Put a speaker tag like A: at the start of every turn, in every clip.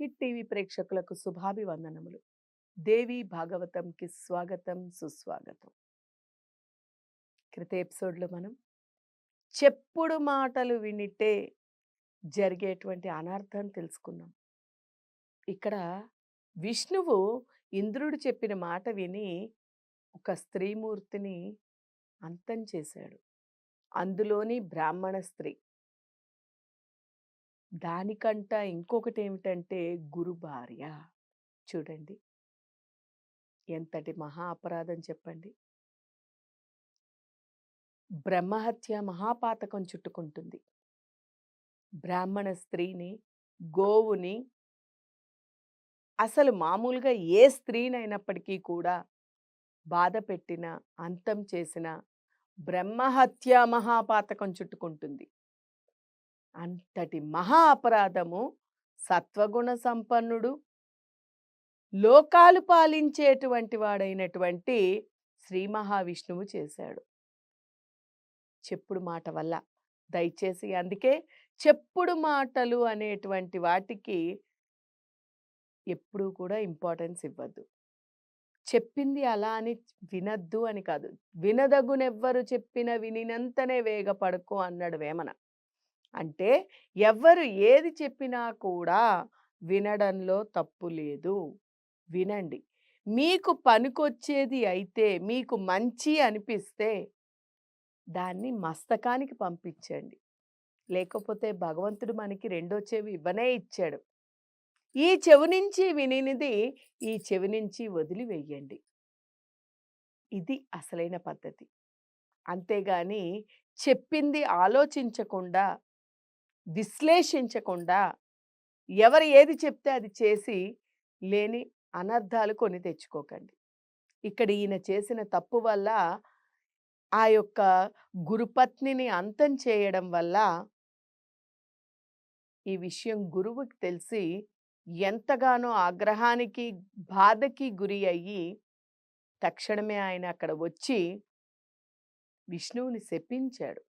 A: Hit TV ప్రేక్షకులకు శుభాభివందనములు. దేవి భాగవతంకి స్వాగతం సుస్వాగతం. క్రిత ఎపిసోడ్లో మనం చెప్పుడు మాటలు వినిటే జరిగేటువంటి అనర్థం తెలుసుకున్నాం. ఇక్కడ విష్ణువు ఇంద్రుడు చెప్పిన మాట విని ఒక స్త్రీమూర్తిని అంతం చేశాడు. అందులోని బ్రాహ్మణ స్త్రీ దానికంట ఇంకొకటి ఏమిటంటే గురు భార్య. చూడండి. ఎంతటి మహా అపరాధం చెప్పండి. బ్రహ్మహత్య మహాపాతకం చుట్టుకుంటుంది. బ్రాహ్మణ స్త్రీని గోవుని అసలు మామూలుగా ఏ స్త్రీనైనప్పటికీ కూడా బాధ పెట్టిన అంతం చేసిన బ్రహ్మహత్య మహాపాతకం చుట్టుకుంటుంది. అంతటి మహా అపరాధము సత్వగుణ సంపన్నుడు. లోకాలు పాలించేటువంటి వాడైనటువంటి శ్రీ మహావిష్ణువు చేశాడు. చెప్పుడు మాట వల్ల దయచేసి అందుకే చెప్పుడు మాటలు అనేటువంటి వాటికి ఎప్పుడూ కూడా ఇంపార్టెన్స్ ఇవ్వద్దు. చెప్పింది అలా అని వినద్దు అని కాదు. వినదగునెవ్వరు చెప్పిన వినినంతనే వేగపడుకో అన్నాడు వేమన. అంటే ఎవరు ఏది చెప్పినా కూడా వినడంలో తప్పు లేదు. వినండి. మీకు పనికొచ్చేది అయితే మీకు మంచి అనిపిస్తే దాన్ని మస్తకానికి పంపించండి. లేకపోతే భగవంతుడు మనకి రెండో చెవి ఇవ్వనే ఇచ్చాడు. ఈ చెవి నుంచి వినినిది ఈ చెవి నుంచి వదిలివేయండి ఇది అసలైన పద్ధతి. అంతేగాని చెప్పింది ఆలోచించకుండా విశ్లేషించకుండా ఎవరు ఏది చెప్తే అది చేసి లేని అనర్థాలు కొని తెచ్చుకోకండి. ఇక్కడ ఈయన చేసిన తప్పు వల్ల ఆ యొక్క గురుపత్నిని అంతం చేయడం వల్ల ఈ విషయం గురువుకి తెలిసి ఎంతగానో ఆగ్రహానికి బాధకి గురి అయ్యి తక్షణమే ఆయన అక్కడ వచ్చి విష్ణువుని శపించాడు.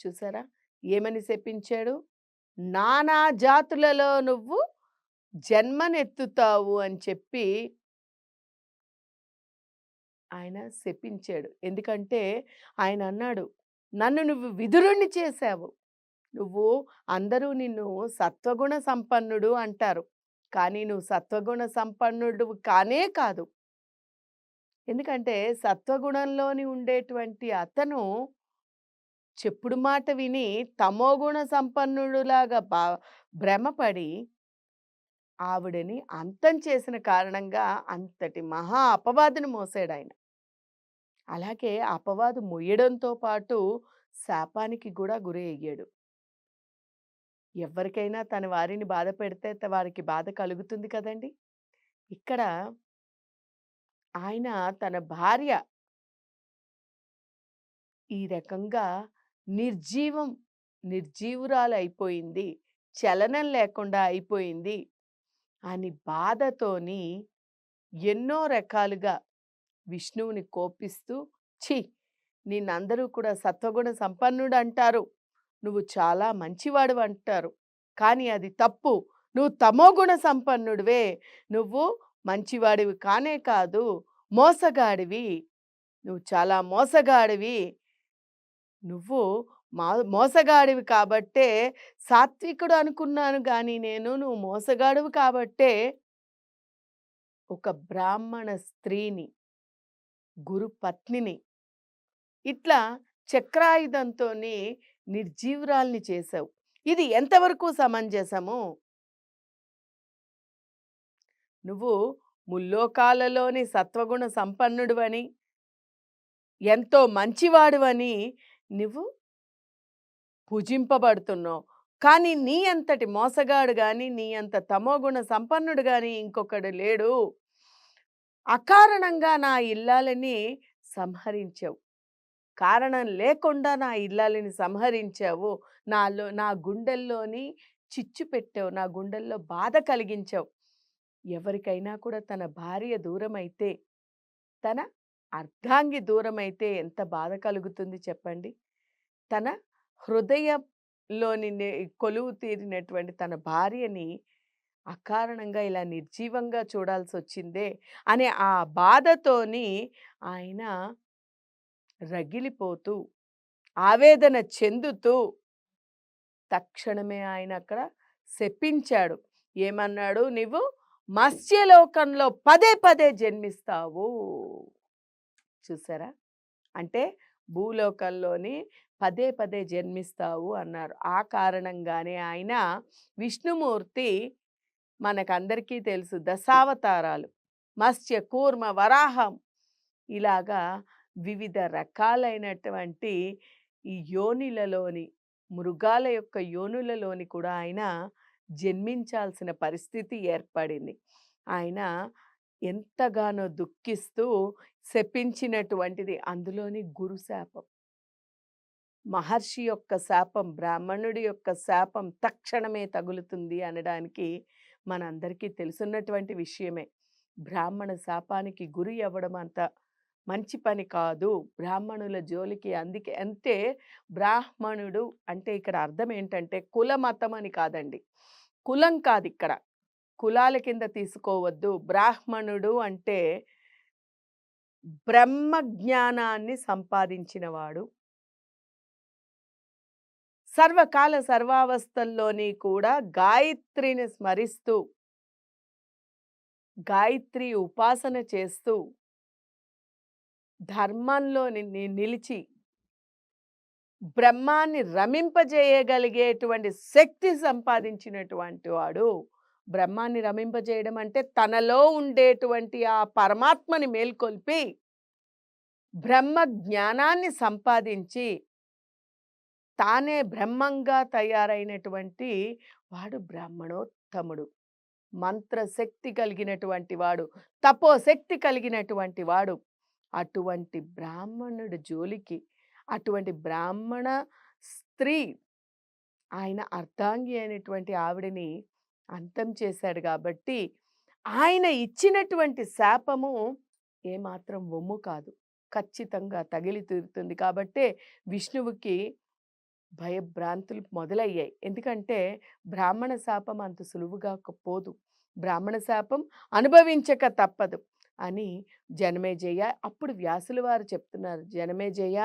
A: చూసారా? ఏమని శపించాడు? నానా జాతులలో నువ్వు జన్మనెత్తుతావు అని చెప్పి ఆయన శపించాడు. ఎందుకంటే ఆయన అన్నాడు నన్ను నువ్వు విధురుణ్ణి చేశావు. నువ్వు అందరూ నిన్ను సత్వగుణ సంపన్నుడు అంటారు. కానీ నువ్వు సత్వగుణ సంపన్నుడు కానే కాదు. ఎందుకంటే సత్వగుణంలోని ఉండేటువంటి అతను చెప్పుడు మాట విని తమోగుణ సంపన్నుడులాగా బా భ్రమపడి ఆవిడని అంతం చేసిన కారణంగా అంతటి మహా అపవాదిని మోసాడు ఆయన అలాగే అపవాదు మొయ్యడంతో పాటు శాపానికి కూడా గురి అయ్యాడు. ఎవరికైనా తన వారిని బాధ పెడితే వారికి బాధ కలుగుతుంది కదండి. ఇక్కడ ఆయన తన భార్య ఈ రకంగా నిర్జీవం నిర్జీవురాలు అయిపోయింది చలనం లేకుండా అయిపోయింది అని బాధతోని ఎన్నో రకాలుగా విష్ణువుని కోపిస్తూ ఛీ! నిన్నందరూ కూడా సత్వగుణ సంపన్నుడు అంటారు నువ్వు చాలా మంచివాడు అంటారు కానీ అది తప్పు. నువ్వు తమోగుణ సంపన్నుడివే. నువ్వు మంచివాడివి కానే కాదు మోసగాడివి. నువ్వు చాలా మోసగాడివి. నువ్వు మా మోసగాడివి కాబట్టే సాత్వికుడు అనుకున్నాను కానీ నేను నువ్వు మోసగాడివి కాబట్టే ఒక బ్రాహ్మణ స్త్రీని గురు పత్నిని ఇట్లా చక్రాయుధంతో నిర్జీవురాల్ని చేసావు. ఇది ఎంతవరకు సమంజసము? నువ్వు ముల్లోకాలలోని సత్వగుణ సంపన్నుడువని ఎంతో మంచివాడువని నువ్వు పూజింపబడుతున్నావు కానీ నీ అంతటి మోసగాడు కానీ నీ అంత తమోగుణ సంపన్నుడు కానీ ఇంకొకడు లేడు. అకారణంగా నా ఇల్లాలని సంహరించావు. కారణం లేకుండా నా ఇల్లాలని సంహరించావు. నాలో నా గుండెల్లోని చిచ్చు పెట్టావు. నా గుండెల్లో బాధ కలిగించావు. ఎవరికైనా కూడా తన భార్య దూరమైతే తన అర్ధాంగి దూరమైతే ఎంత బాధ కలుగుతుంది చెప్పండి తన హృదయంలోని కొలువు తీరినటువంటి తన భార్యని అకారణంగా ఇలా నిర్జీవంగా చూడాల్సి వచ్చిందే అనే ఆ బాధతోని ఆయన రగిలిపోతూ, ఆవేదన చెందుతూ తక్షణమే ఆయన అక్కడ శపించాడు. ఏమన్నాడు? నువ్వు మత్స్యలోకంలో పదే పదే జన్మిస్తావు." చూసారా? అంటే భూలోకంలోని పదే పదే జన్మిస్తావు అన్నారు. ఆ కారణంగానే ఆయన విష్ణుమూర్తి మనకందరికీ తెలుసు దశావతారాలు. మత్స్య, కూర్మ, వరాహం ఇలాగా వివిధ రకాలైనటువంటి ఈ యోనిలలోని మృగాల యొక్క యోనులలోని కూడా ఆయన జన్మించాల్సిన పరిస్థితి ఏర్పడింది. ఆయన ఎంతగానో దుఃఖిస్తూ శపించినటువంటిది అందులోని గురు శాపం. మహర్షి యొక్క శాపం, బ్రాహ్మణుడి యొక్క శాపం తక్షణమే తగులుతుంది అనడానికి మనందరికీ తెలుసున్నటువంటి విషయమే. బ్రాహ్మణ శాపానికి గురి అవ్వడం అంత మంచి పని కాదు. బ్రాహ్మణుల జోలికి అందుకే అంటే బ్రాహ్మణుడు అంటే ఇక్కడ అర్థం ఏంటంటే కుల మతం అని కాదండి. కులం కాదిక్కడ. కులాల కింద తీసుకోవద్దు. బ్రాహ్మణుడు అంటే బ్రహ్మ జ్ఞానాన్ని సంపాదించినవాడు. సర్వకాల సర్వావస్థల్లోని కూడా గాయత్రిని స్మరిస్తూ గాయత్రి ఉపాసన చేస్తూ ధర్మంలో నిలిచి బ్రహ్మాన్ని రమింపజేయగలిగేటువంటి శక్తి సంపాదించినటువంటి వాడు. బ్రహ్మాన్ని రమింపజేయడం అంటే తనలో ఉండేటువంటి ఆ పరమాత్మని మేల్కొల్పి బ్రహ్మ జ్ఞానాన్ని సంపాదించి తానే బ్రహ్మంగా తయారైనటువంటి వాడు బ్రాహ్మణోత్తముడు. మంత్రశక్తి కలిగినటువంటి వాడు. తపోశక్తి కలిగినటువంటి వాడు. అటువంటి బ్రాహ్మణుడు జోలికి అటువంటి బ్రాహ్మణ స్త్రీ ఆయన అర్ధాంగి అయినటువంటి ఆవిడని అంతం చేశాడు కాబట్టి ఆయన ఇచ్చినటువంటి శాపము ఏమాత్రం వమ్ము కాదు. ఖచ్చితంగా తగిలి తీరుతుంది కాబట్టే విష్ణువుకి భయభ్రాంతులు మొదలయ్యాయి. ఎందుకంటే బ్రాహ్మణ శాపం అంత సులువుగా పోదు. బ్రాహ్మణ శాపం అనుభవించక తప్పదు అని జనమేజయ అప్పుడు వ్యాసుల వారు చెప్తున్నారు. జనమేజయ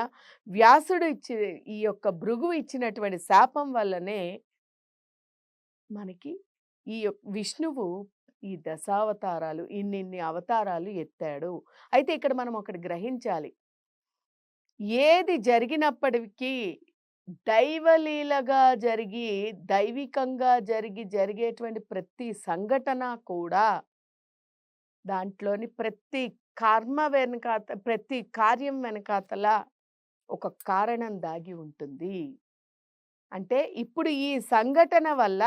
A: వ్యాసుడు ఇచ్చి ఈ యొక్క భృగు ఇచ్చినటువంటి శాపం వల్లనే మనకి ఈ విష్ణువు ఈ దశావతారాలు ఇన్నిన్ని అవతారాలు ఎత్తాడు. అయితే ఇక్కడ మనం ఒకటి గ్రహించాలి. ఏది జరిగినప్పటికీ దైవలీలగా జరిగి, దైవికంగా జరిగి జరిగేటువంటి ప్రతి సంఘటన కూడా దాంట్లోని ప్రతి కర్మ వెనకాత ప్రతి కార్యం వెనకాతల ఒక కారణం దాగి ఉంటుంది. అంటే ఇప్పుడు ఈ సంఘటన వల్ల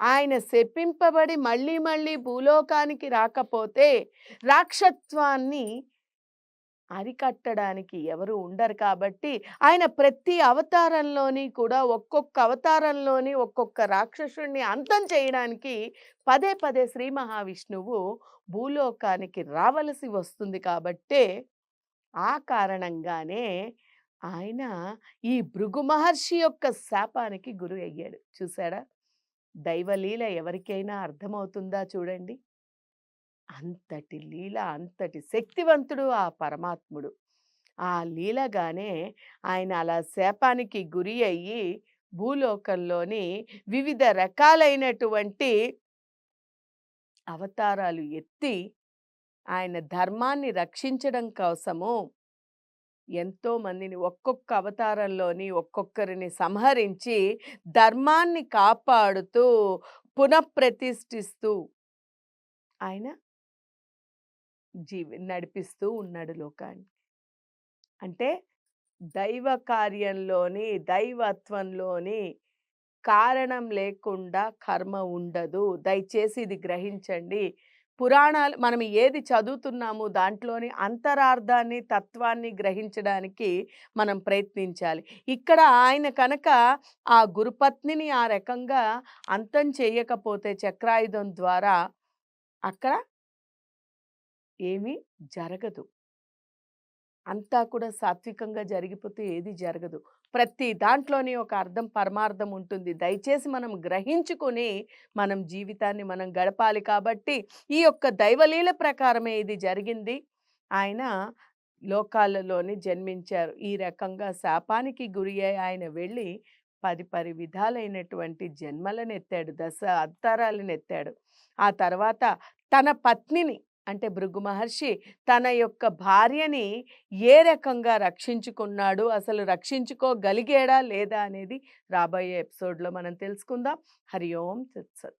A: ఆయన శపింపబడి మళ్ళీ మళ్ళీ భూలోకానికి రాకపోతే రాక్షత్వాన్ని అరికట్టడానికి ఎవరు ఉండరు కాబట్టి ఆయన ప్రతి అవతారంలోని కూడా ఒక్కొక్క అవతారంలోని ఒక్కొక్క రాక్షసుణ్ణి అంతం చేయడానికి పదే పదే శ్రీ మహావిష్ణువు భూలోకానికి రావలసి వస్తుంది కాబట్టే ఆ కారణంగానే ఆయన ఈ భృగు మహర్షి యొక్క శాపానికి గురి అయ్యాడు. చూసాడా దైవలీల ఎవరికైనా అర్థమవుతుందా చూడండి. అంతటి లీల, అంతటి శక్తివంతుడు ఆ పరమాత్ముడు. ఆ లీలగానే ఆయన అలా శాపానికి గురి అయ్యి భూలోకంలోని వివిధ రకాలైనటువంటి అవతారాలు ఎత్తి ఆయన ధర్మాన్ని రక్షించడం కోసము ఎంతో మందిని ఒక్కొక్క అవతారంలోని ఒక్కొక్కరిని సంహరించి ధర్మాన్ని కాపాడుతూ పునఃప్రతిష్ఠిస్తూ ఆయన జీవి నడిపిస్తూ ఉన్నాడు లోకాన్ని. అంటే దైవ కార్యంలోని, దైవత్వంలోని కారణం లేకుండా కర్మ ఉండదు. దయచేసి ఇది గ్రహించండి. పురాణాలు మనం ఏది చదువుతున్నామో దాంట్లోని అంతరార్థాన్ని, తత్వాన్ని గ్రహించడానికి మనం ప్రయత్నించాలి. ఇక్కడ ఆయన కనుక ఆ గురుపత్నిని ఆ రకంగా అంతం చేయకపోతే చక్రాయుధం ద్వారా అక్కడ ఏమీ జరగదు. అంతా కూడా సాత్వికంగా జరిగిపోతే ఏది జరగదు. ప్రతి దాంట్లోని ఒక అర్థం పరమార్థం ఉంటుంది. దయచేసి మనం గ్రహించుకొని మనం జీవితాన్ని మనం గడపాలి కాబట్టి ఈ యొక్క దైవలీల ప్రకారమే ఇది జరిగింది. ఆయన లోకాలలోని జన్మించారు. ఈ రకంగా శాపానికి గురి ఆయన వెళ్ళి పది పది విధాలైనటువంటి జన్మలను ఎత్తాడు దశ అవతారాలను ఎత్తాడు ఆ తర్వాత తన పత్నిని అంటే భృగు మహర్షి తన యొక్క భార్యని ఏ రకంగా రక్షించుకున్నాడు అసలు రక్షించుకోగలిగాడా లేదా అనేది రాబోయే ఎపిసోడ్లో మనం తెలుసుకుందాం. హరి ఓం సత్సత్